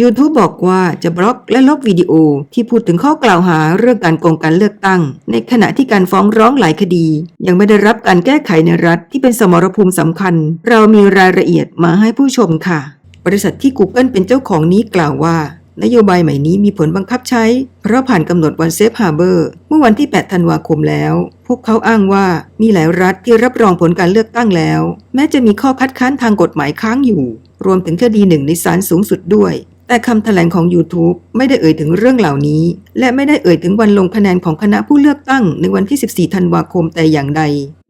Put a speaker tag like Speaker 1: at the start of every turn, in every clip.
Speaker 1: YouTube บอกว่าจะบล็อกและลบวิดีโอที่พูดถึงข้อกล่าวหาเรื่องการโกงการเลือกตั้ง ในขณะที่การฟ้องร้องหลายคดี ยังไม่ได้รับการแก้ไขในรัฐที่เป็นสมรภูมิสำคัญ เรามีรายละเอียดมาให้ผู้ชมค่ะ บริษัทที่ Google เป็นเจ้าของนี้กล่าวว่านโยบายใหม่นี้มีผลบังคับใช้ เพราะผ่านกำหนดวันเซฟฮาร์เบอร์เมื่อวันที่ 8 ธันวาคมแล้ว พวกเขาอ้างว่ามีหลายรัฐที่รับรองผลการเลือกตั้งแล้ว แม้จะมีข้อคัดค้านทางกฎหมายค้างอยู่ รวมถึงคดีหนึ่งในศาลสูงสุดด้วย แต่คำแถลงของ YouTube ไม่ได้เอ่ยถึงเรื่องเหล่านี้ และไม่ได้เอ่ยถึงวันลงคะแนนของคณะผู้เลือกตั้งในวันที่ 14 ธันวาคมแต่อย่างใด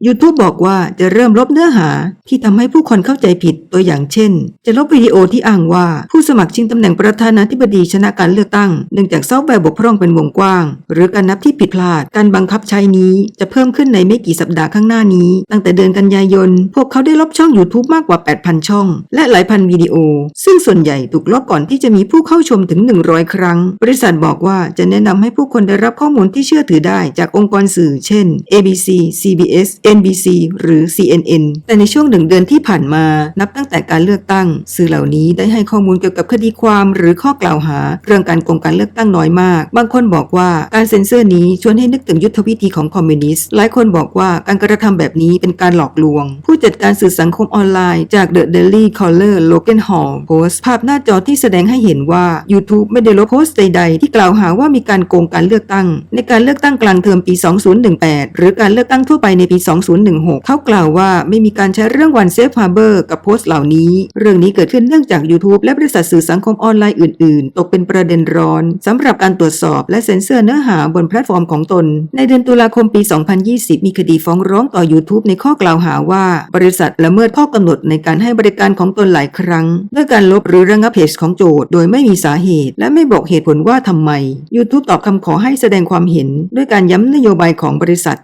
Speaker 1: YouTube บอกว่าจะเริ่มลบเนื้อหาที่ทำให้ผู้คนเข้าใจผิดตัวอย่างเช่น จะลบวิดีโอที่อ้างว่าผู้สมัครชิงตำแหน่งประธานาธิบดีชนะการเลือกตั้ง เนื่องจากซอฟต์แวร์บกพร่องเป็นวงกว้าง หรือการนับที่ผิดพลาด การบังคับใช้นี้จะเพิ่มขึ้นในไม่กี่สัปดาห์ข้างหน้านี้ ตั้งแต่เดือนกันยายน พวกเขาได้ลบช่อง YouTube มากกว่า 8,000 ช่อง และหลายพันวิดีโอ ซึ่งส่วนใหญ่ถูกลบก่อนที่จะมีผู้เข้าชมถึง 100ครั้ง บริษัทบอกว่าจะแนะนำให้ผู้คนได้รับข้อมูลที่เชื่อถือได้จากองค์กรสื่อ เช่น ABC CBS NBC หรือ CNN แต่ในช่วงหนึ่งเดือนที่ผ่านมา นับตั้งแต่การเลือกตั้ง สื่อเหล่านี้ได้ให้ข้อมูลเกี่ยวกับคดีความหรือข้อกล่าวหา เรื่องการโกงการเลือกตั้งน้อยมาก บางคนบอกว่าการเซ็นเซอร์นี้ชวนให้นึกถึงยุทธวิธีของคอมมิวนิสต์ หลายคนบอกว่าการกระทำแบบนี้เป็นการหลอกลวง ผู้จัดการสื่อสังคมออนไลน์จาก The Daily Caller Logan Hall โพสต์ภาพหน้าจอที่แสดงให้เห็นว่า YouTube ไม่ได้ลโพสต์ใด ๆ ที่กล่าวหาว่ามีการโกงการเลือกตั้ง ในการเลือกตั้งกลางเทอมปี 2018 หรือการเลือกตั้งทั่วไปในปี 2016 เขากล่าวว่าไม่มีการใช้เรื่องวันเซฟฮาร์เบอร์กับโพสต์เหล่านี้ เรื่องนี้เกิดขึ้นเนื่องจาก YouTube และบริษัทสื่อสังคมออนไลน์อื่น ๆ ตกเป็นประเด็นร้อนสำหรับการตรวจสอบและเซ็นเซอร์เนื้อหาบนแพลตฟอร์มของตน ในเดือนตุลาคมปี 2020 มีคดีฟ้องร้องต่อ YouTube ในข้อกล่าวหาว่า บริษัทละเมิดข้อกำหนดในการให้บริการของตนหลายครั้งด้วยการลบหรือระงับเพจของโจทย์โดยไม่มีสาเหตุ และไม่บอกเหตุผลว่าทำไม YouTube ตอบคำขอให้แสดงความเห็น ด้วยการย้ำนโยบายของบริษัท